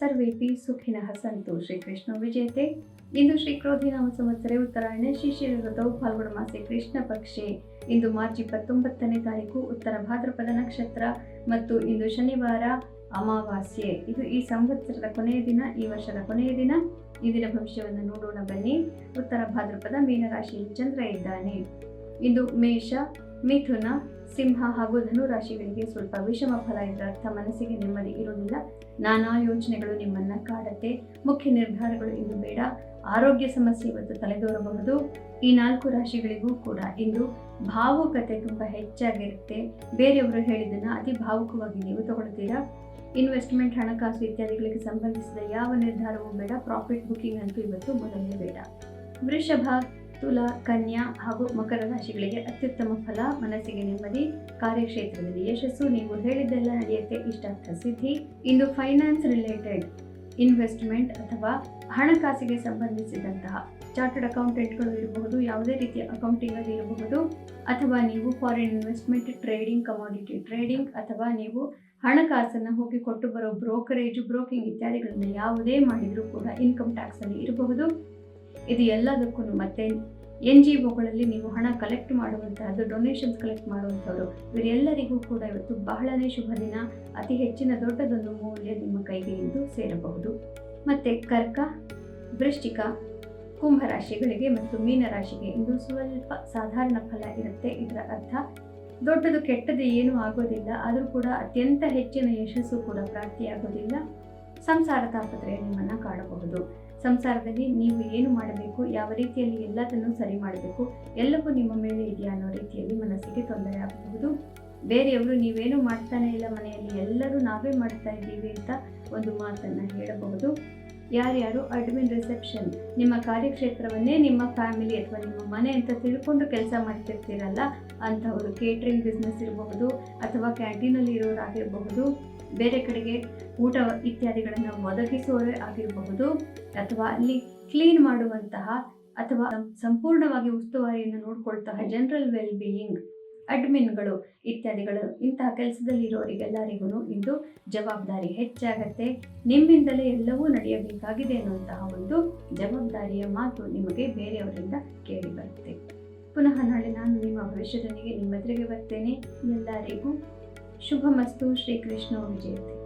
ಸರ್ವೇಪಿ ಸುಖಿನಃ ಸಂತು. ಶ್ರೀಕೃಷ್ಣ ವಿಜಯತೆ ಇಂದು ಶ್ರೀ ಕ್ರೋಧಿನಾಮ ಸಂವತ್ಸರೆ ಉತ್ತರಾಯಣ. ಶಿಶಿರ ಋತವು ಫಾಲ್ಗುಣ ಮಾಸೆ ಕೃಷ್ಣ ಪಕ್ಷೆ. ಇಂದು ಮಾರ್ಚ್ ಇಪ್ಪತ್ತೊಂಬತ್ತನೇ ತಾರೀಕು ಉತ್ತರ ಭಾದ್ರಪದ ನಕ್ಷತ್ರ ಮತ್ತು ಇಂದು ಶನಿವಾರ ಅಮಾವಾಸ್ಯೆ. ಇದು ಈ ಸಂವತ್ಸರದ ಕೊನೆಯ ದಿನ, ಈ ವರ್ಷದ ಕೊನೆಯ ದಿನ. ಈ ಭವಿಷ್ಯವನ್ನು ನೋಡೋಣ ಬನ್ನಿ. ಉತ್ತರ ಭಾದ್ರಪದ ಮೀನರಾಶಿಯಲ್ಲಿ ಚಂದ್ರ ಇದ್ದಾನೆ. ಇಂದು ಮೇಷ ಮಿಥುನ ಸಿಂಹ ಹಾಗೂ ಧನು ರಾಶಿಗಳಿಗೆ ಸ್ವಲ್ಪ ವಿಷಮ ಫಲ ಇದರರ್ಥ ಮನಸ್ಸಿಗೆ ನೆಮ್ಮದಿ ಇರುವುದಿಲ್ಲ. ನಾನಾ ಯೋಚನೆಗಳು ನಿಮ್ಮನ್ನ ಕಾಡತ್ತೆ. ಮುಖ್ಯ ನಿರ್ಧಾರಗಳು ಇಂದು ಬೇಡ. ಆರೋಗ್ಯ ಸಮಸ್ಯೆ ಇವತ್ತು ತಲೆದೋರಬಹುದು. ಈ ನಾಲ್ಕು ರಾಶಿಗಳಿಗೂ ಕೂಡ ಇಂದು ಭಾವುಕತೆ ತುಂಬಾ ಹೆಚ್ಚಾಗಿರುತ್ತೆ. ಬೇರೆಯವರು ಹೇಳಿದ್ದನ್ನು ಅತಿ ಭಾವುಕವಾಗಿ ನೀವು ತಗೊಳ್ತೀರಾ? ಇನ್ವೆಸ್ಟ್ಮೆಂಟ್, ಹಣಕಾಸು ಇತ್ಯಾದಿಗಳಿಗೆ ಸಂಬಂಧಿಸಿದ ಯಾವ ನಿರ್ಧಾರವೂ ಬೇಡ. ಪ್ರಾಫಿಟ್, ಬುಕಿಂಗ್ ಅಂತೂ ಇವತ್ತು ಮೊದಲೇ ಬೇಡ. ವೃಷಭ ತುಲಾ, ಕನ್ಯಾ ಹಾಗೂ ಮಕರ ರಾಶಿಗಳಿಗೆ ಅತ್ಯುತ್ತಮ ಫಲ, ಮನಸ್ಸಿಗೆ ನೆಮ್ಮದಿ, ಕಾರ್ಯಕ್ಷೇತ್ರದಲ್ಲಿ ಯಶಸ್ಸು, ನೀವು ಹೇಳಿದ್ದೆಲ್ಲ ನಡೆಯುತ್ತೆ. ಇಷ್ಟಾರ್ಥ ಸಿದ್ಧಿ. ಇಂದು ಫೈನಾನ್ಸ್ ರಿಲೇಟೆಡ್ ಇನ್ವೆಸ್ಟ್ಮೆಂಟ್ ಅಥವಾ ಹಣಕಾಸಿಗೆ ಸಂಬಂಧಿಸಿದಂತಹ ಚಾರ್ಟರ್ಡ್ ಅಕೌಂಟೆಂಟ್ಗಳು ಇರಬಹುದು, ಯಾವುದೇ ರೀತಿಯ ಅಕೌಂಟಿಂಗ್ ಅಲ್ಲಿ ಇರಬಹುದು. ಅಥವಾ ನೀವು foreign investment trading commodity trading ಅಥವಾ ನೀವು ಹಣಕಾಸನ್ನು ಹೋಗಿ ಕೊಟ್ಟು ಬರೋ ಬ್ರೋಕರೇಜ್ ಬ್ರೋಕಿಂಗ್ ಇತ್ಯಾದಿಗಳನ್ನು ಯಾವುದೇ ಮಾಡಿದರೂ ಕೂಡ ಇನ್ಕಮ್ ಟ್ಯಾಕ್ಸಲ್ಲಿ ಇರಬಹುದು. ಇದು ಎಲ್ಲದಕ್ಕೂ ಮತ್ತೆ ಎನ್ ಜಿ ಒಗಳಲ್ಲಿ ನೀವು ಹಣ ಕಲೆಕ್ಟ್ ಮಾಡುವಂತಹದ್ದು ಡೊನೇಷನ್ಸ್ ಕಲೆಕ್ಟ್ ಮಾಡುವಂಥವ್ರು. ಇವರೆಲ್ಲರಿಗೂ ಕೂಡ ಇವತ್ತು ಬಹಳನೇ ಶುಭ ದಿನ ಅತಿ ಹೆಚ್ಚಿನ ದೊಡ್ಡದೊಂದು ಮೌಲ್ಯ ನಿಮ್ಮ ಕೈಗೆ ಇಂದು ಸೇರಬಹುದು. ಮತ್ತು ಕರ್ಕ, ವೃಶ್ಚಿಕ, ಕುಂಭರಾಶಿಗಳಿಗೆ ಮತ್ತು ಮೀನರಾಶಿಗೆ ಇಂದು ಸ್ವಲ್ಪ ಸಾಧಾರಣ ಫಲ ಇರುತ್ತೆ. ಇದರ ಅರ್ಥ, ದೊಡ್ಡದು ಕೆಟ್ಟದ್ದು ಏನೂ ಆಗೋದಿಲ್ಲ. ಆದರೂ ಕೂಡ ಅತ್ಯಂತ ಹೆಚ್ಚಿನ ಯಶಸ್ಸು ಕೂಡ ಪ್ರಾಪ್ತಿಯಾಗೋದಿಲ್ಲ. ಸಂಸಾರ ತಾಪತ್ರೆಯ ನಿಮ್ಮನ್ನು ಕಾಣಬಹುದು. ಸಂಸಾರದಲ್ಲಿ ನೀವು ಏನು ಮಾಡಬೇಕು, ಯಾವ ರೀತಿಯಲ್ಲಿ ಎಲ್ಲದನ್ನು ಸರಿ ಮಾಡಬೇಕು, ಎಲ್ಲವೂ ನಿಮ್ಮ ಮೇಲೆ ಇದೆಯಾ ಅನ್ನೋ ರೀತಿಯಲ್ಲಿ ಮನಸ್ಸಿಗೆ ತೊಂದರೆ ಆಗಬಹುದು. ಬೇರೆಯವರು ನೀವೇನು ಮಾಡ್ತಾನೆ ಇಲ್ಲ ಮನೆಯಲ್ಲಿ, ಎಲ್ಲರೂ ನಾವೇ ಮಾಡ್ತಾ ಇದ್ದೀವಿ ಅಂತ ಒಂದು ಮಾತನ್ನು ಹೇಳಬಹುದು. ಯಾರ್ಯಾರು ಅಡ್ಮಿನ್ ರಿಸೆಪ್ಷನ್, ನಿಮ್ಮ ಕಾರ್ಯಕ್ಷೇತ್ರವನ್ನೇ ನಿಮ್ಮ ಫ್ಯಾಮಿಲಿ ಅಥವಾ ನಿಮ್ಮ ಮನೆ ಅಂತ ತಿಳ್ಕೊಂಡು ಕೆಲಸ ಮಾಡ್ತಿರ್ತೀರಲ್ಲ, ಅಂಥವರು ಕೇಟ್ರಿಂಗ್ ಬಿಸ್ನೆಸ್ ಇರಬಹುದು ಅಥವಾ ಕ್ಯಾಂಟೀನಲ್ಲಿ ಇರೋರಾಗಿರಬಹುದು. ಬೇರೆ ಕಡೆಗೆ ಊಟ ಇತ್ಯಾದಿಗಳನ್ನು ಒದಗಿಸುವವರೇ ಆಗಿರಬಹುದು ಅಥವಾ ಅಲ್ಲಿ ಕ್ಲೀನ್ ಮಾಡುವಂತಹ ಅಥವಾ ಸಂಪೂರ್ಣವಾಗಿ ಉಸ್ತುವಾರಿಯನ್ನು ನೋಡಿಕೊಳ್ತಾ ಜನರಲ್ ವೆಲ್ ಬೀಯಿಂಗ್ ಅಡ್ಮಿನ್ಗಳು ಇತ್ಯಾದಿಗಳು, ಇಂತಹ ಕೆಲಸದಲ್ಲಿ ಇರೋರಿಗೆಲ್ಲರಿಗೂ ಇಂದು ಜವಾಬ್ದಾರಿ ಹೆಚ್ಚಾಗತ್ತೆ. ನಿಮ್ಮಿಂದಲೇ ಎಲ್ಲವೂ ನಡೆಯಬೇಕಾಗಿದೆ ಅನ್ನುವಂತಹ ಒಂದು ಜವಾಬ್ದಾರಿಯ ಮಾತು ನಿಮಗೆ ಬೇರೆಯವರಿಂದ ಕೇಳಿ ಬರುತ್ತೆ. ಪುನಃ ನಾಳೆ ನಾನು ನಿಮ್ಮ ಭವಿಷ್ಯದೊಂದಿಗೆ ನಿಮ್ಮ ಎದುರಿಗೆ ಬರ್ತೇನೆ. ಎಲ್ಲರಿಗೂ शुभमस्तु श्रीकृष्णो विजय